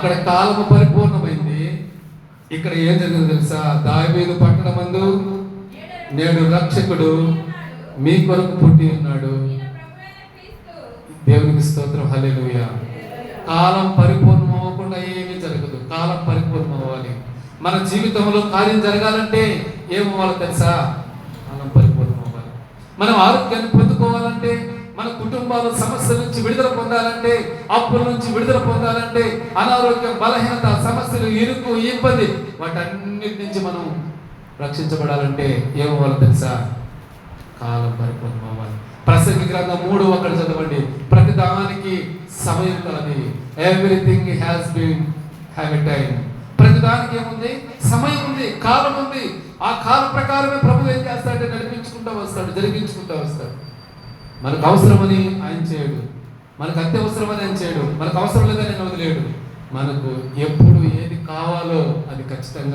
అక్కడ కాలము పరిపూర్ణమైంది. ఇక్కడ ఏం జరిగింది తెలుసా? దావీదు పట్టణమందు నేడు రక్షకుడు మీ కొరకు పుట్టి ఉన్నాడు. దేవునికి స్తోత్రం. హలేలుయ కాలం పరిపూర్ణం అవ్వకుండా ఏమీ జరగదు. కాలం పరిపూర్ణం అవ్వాలి. మన జీవితంలో కార్యం జరగాలంటే ఏమవ్వాలి తెలుసా? కాలం పరిపూర్ణం అవ్వాలి. మనం ఆరోగ్యాన్ని పొందుకోవాలంటే మన కుటుంబాల సమస్య నుంచి విడుదల పొందాలంటే అప్పుల నుంచి విడుదల పొందాలంటే అనారోగ్యం బలహీనత సమస్యలు ఇరుకు ఇబ్బంది వాటన్నిటి నుంచి మనం రక్షించబడాలంటే ఏమవ్వాలి తెలుసా? కాలం పరిపూర్ణం అవ్వాలి. ప్రసంగి గ్రంథం మూడు అక్కడ చదవండి. ప్రతి దానికి సమయం కలది. Everything has been have a time ప్రతి దానికి ఏముంది? సమయం ఉంది కాలం ఉంది. ఆ కాలం ప్రకారమే ప్రభు ఏం చేస్తాడంటే నడిపించుకుంటూ వస్తాడు జరిగించుకుంటూ వస్తాడు. మనకు అవసరమని ఆయన చేయడు. మనకు అత్యవసరమని ఆయన చేయడు. మనకు అవసరం లేదని ఆయన వదిలేడు. మనకు ఎప్పుడు ఏది కావాలో అది ఖచ్చితంగా